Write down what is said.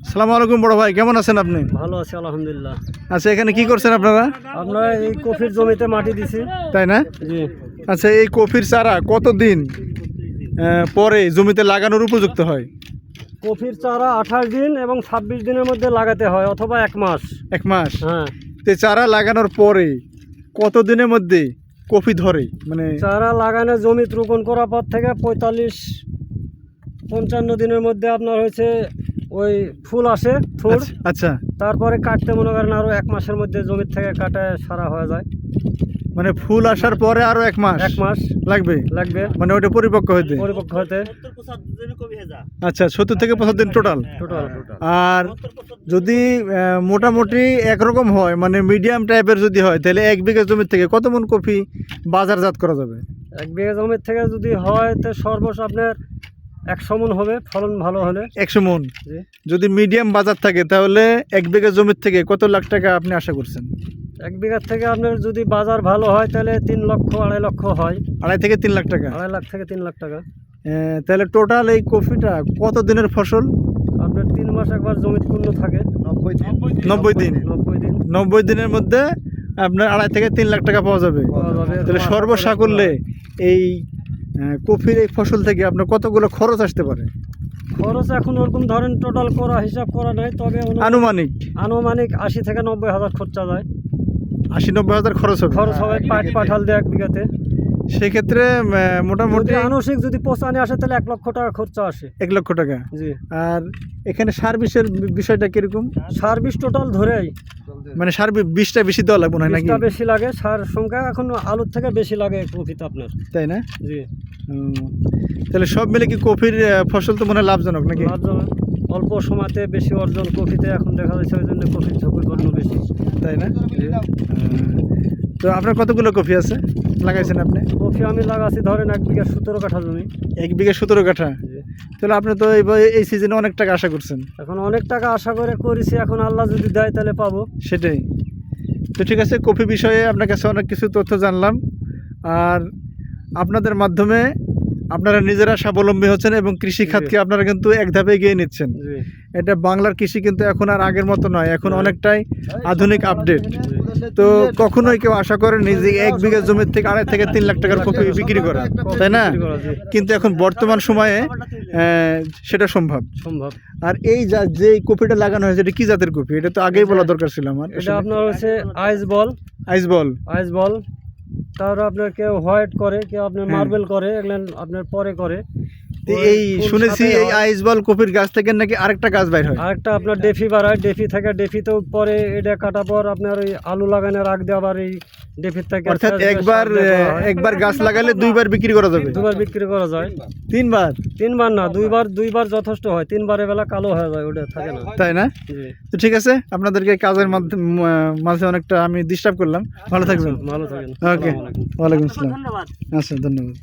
সালাম আলাইকুম বড় ভাই কেমন আছেন আপনি? ভালো আছি আলহামদুলিল্লাহ। আচ্ছা এখানে কি করছেন আপনারা? আমরা এই কফির জমিতে মাটি দিছি। তাই না? জি। আচ্ছা এই কফির চারা কতদিন আহ, পরে জমিতে লাগানোর উপযুক্ত হয়? কফির চারা আঠাশ দিন এবং ছাব্বিশ দিনের মধ্যে লাগাতে হয় অথবা এক মাস। এক মাস? হ্যাঁ। তে চারা লাগানোর পরে কত দিনের মধ্যে কফি ধরে? মানে চারা লাগানো জমি রোপণ করার পর থেকে পঁয়তাল্লিশ পঞ্চান্ন দিনের মধ্যে আপনার হয়েছে ওই ফুল আসে ফুল। আচ্ছা, আচ্ছা। তারপরে কাটতে মনে করেন আরও এক মাসের মধ্যে জমির থেকে কাটা সারা হয়ে যায়। মানে ফুল আসার পরে আরও এক মাস? এক মাস। লাগবে? লাগবে। মানে ওটা পরিপক্ক হইতে? পরিপক্ষ হতে আচ্ছা সত্তর থেকে পঁচাত্তর দিন টোটাল টোটাল আর যদি মোটামুটি একরকম হয় মানে মিডিয়াম টাইপের যদি হয় তাহলে এক বিঘা জমির থেকে কত মন কফি বাজারজাত করা যাবে? এক বিঘা জমির থেকে যদি হয় তো সর্বোচ্চ আপনার একশো মন হবে ফলন ভালো হলে। একশো মন। জি। যদি মিডিয়াম বাজার থাকে তাহলে এক বিঘা জমির থেকে কত লাখ টাকা আপনি আশা করছেন? এক বিঘার থেকে আপনার যদি বাজার ভালো হয় তাহলে তিন লক্ষ আড়াই লক্ষ হয়। আড়াই থেকে তিন লাখ টাকা? আড়াই লাখ থেকে তিন লাখ টাকা। তাহলে টোটাল এই কফিটা কত দিনের ফসল? আপনার তিন মাস একবার জমি পূর্ণ থাকে। নব্বই দিন। নব্বই দিন। নব্বই দিনের মধ্যে আপনার আড়াই থেকে তিন লাখ টাকা পাওয়া যাবে। তাহলে সর্বসাকুল্যে এই কফির এই ফসল থেকে আপনার কতগুলো খরচ আসতে পারে? খরচ এখন ওরকম ধরেন টোটাল করা হিসাব করা নাই তবে আনুমানিক? আনুমানিক আশি থেকে নব্বই হাজার খরচা যায়। আশি নব্বই হাজার খরচ হবে। খরচ হবে পাট পাঠাল দেয় এক বিঘাতে। সেক্ষেত্রে মোটামুটি আনুষিক যদি পোষানি আসে তাহলে এক লক্ষ টাকা খরচা আসে। এক লক্ষ টাকা? জি। আর এখানে সার বিষের বিষয়টা কীরকম? সার্ভিস টোটাল ধরেই। মানে সার বিষটা বেশি দেওয়া লাগবে না নাকি? বেশি লাগে সার সংখ্যা এখন আলুর থেকে বেশি লাগে কপিতে আপনার। তাই না? জি। তাহলে সব মিলে কি কফির ফসল তো মনে হয় লাভজনক নাকি? লাভজনক। অল্প সময়তে বেশি অর্জন কপিতে এখন দেখা যাচ্ছে ওই জন্য কফির ঝুঁকি বেশি। তাই না? তো আপনার কতগুলো কফি আছে? লাগাইছেন আপনি? কফি আমি লাগাচ্ছি ধরেন এক বিঘা সতেরো কাঠা জমি। এক বিঘা সতেরো কাঠা? তাহলে আপনি তো এই এই সিজনে অনেক টাকা আশা করছেন। এখন অনেক টাকা আশা করে করেছি এখন আল্লাহ যদি দেয় তাহলে পাবো। সেটাই। তো ঠিক আছে কফি বিষয়ে আপনার কাছে অনেক কিছু তথ্য জানলাম। আর আপনাদের মাধ্যমে আপনারা নিজেরা স্বাবলম্বী হচ্ছেন এবং কৃষি খাতকে আপনারা কিন্তু এক ধাপে এগিয়ে নিচ্ছেন। এটা বাংলার কৃষি কিন্তু এখন আর আগের মতো নয় এখন অনেকটাই আধুনিক আপডেট তো কখনোই কেউ আশা করেনি যে এক বিঘা জমির থেকে আড়াই থেকে তিন লাখ টাকার কপি বিক্রি করা। তাই না? কিন্তু এখন বর্তমান সময়ে সেটা সম্ভব। সম্ভব। আর এই যা যে কপিটা লাগানো হয়েছে এটা কি জাতের কপি? এটা তো আগেই বলা দরকার ছিল আমার। এটা আপনার হচ্ছে আইস বল। আইস বল। আইস বল। তারপর আপনার কেউ হোয়াইট করে কেউ আপনার। মার্বেল করে এগুলো আপনার পরে করে। এই শুনেছি এই হয়। আইস বল কপির গাছ থেকে নাকি আরেকটা গাছ বাইর হয়? আরেকটা আপনার ডেফি বাড়ায় ডেফি থেকে ডেফিতেও পরে এটা কাটা পর আপনার ওই আলু লাগানোর আগ দিয়ে আবার এই ডেফির থেকে অর্থাৎ একবার হয়। একবার গাছ লাগালে দুইবার বিক্রি করা যাবে? দুবার বিক্রি করা যায়। তিনবার? তিনবার না দুইবার দুইবার যথেষ্ট হয়। তিনবারের বেলা কালো হয়ে যায় ওটা থাকে না। তাই না? তো ঠিক আছে আপনাদেরকে কাজের মাধ্যমে মাঝে অনেকটা আমি ডিস্টার্ব করলাম। ভালো থাকবেন। ভালো থাকেন। ওকে ওয়ালাইকুম আসসালাম। আচ্ছা ধন্যবাদ।